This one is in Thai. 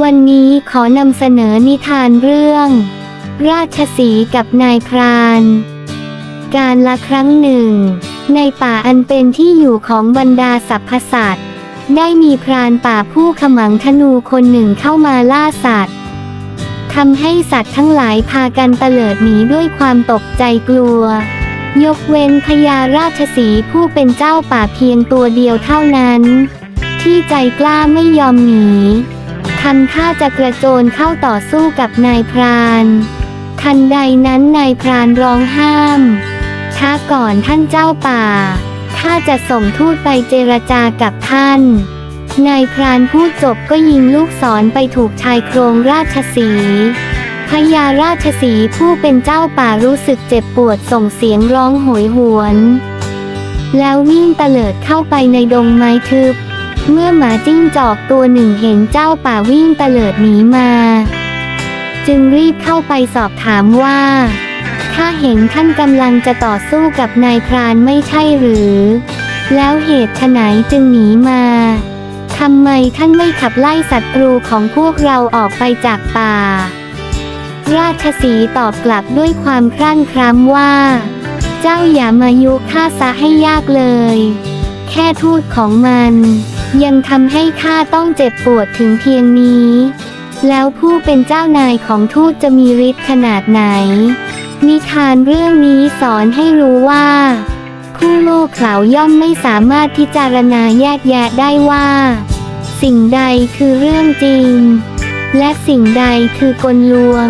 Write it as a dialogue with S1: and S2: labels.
S1: วันนี้ขอนำเสนอนิทานเรื่อง ราชสีกับนายพราน การละครั้งหนึ่ง ในป่าอันเป็นที่อยู่ของบรรดาสรรพสัตว์ ได้มีพรานป่าผู้ขมังธนูคนหนึ่งเข้ามาล่าสัตว์ทำให้สัตว์ทั้งหลายพากันเตลิดหนีด้วยความตกใจกลัว ยกเว้นพญาราชสีผู้เป็นเจ้าป่าเพียงตัวเดียวเท่านั้น ที่ใจกล้าไม่ยอมหนี ทำท่าจะกระโจนเข้าต่อสู้กับนายพราน ทันใดนั้นนายพรานร้องห้าม ช้าก่อนท่านเจ้าป่าข้าจะส่งทูตไปเจรจากับท่านนายพรานพูดจบก็ยิงลูกศรไปถูกชายโครงราชสีพญาราชสีผู้เป็นเจ้าป่ารู้สึกเจ็บปวดส่งเสียงร้องโหยหวน แล้ววิ่งเตลิดเข้าไปในดงไม้ทึบ เมื่อหมาจิ้งจอกตัวหนึ่งเห็นเจ้าป่าวิ่งเตลิดหนีมา จึงรีบเข้าไปสอบถามว่าข้าเห็นท่านกำลังจะต่อสู้กับนายพรานไม่ใช่หรือ แล้วเหตุไฉนจึงหนีมาทำไมท่านไม่ขับไล่ศัตรูของพวกเราออกไปจากป่า ราชสีตอบกลับด้วยความครั่นคร้ำว่า เจ้าอย่ามายุข้าซะให้ยากเลย แค่ทูตของมัน ยังทำให้ข้าต้องเจ็บปวดถึงเพียงนี้ แล้วผู้เป็นเจ้านายของทูตจะมีฤทธิ์ขนาดไหน นิทานเรื่องนี้สอนให้รู้ว่าผู้โลกเขาย่อมไม่สามารถพิจารณาแยกแยะได้ว่า สิ่งใดคือเรื่องจริง และสิ่งใดคือกลลวง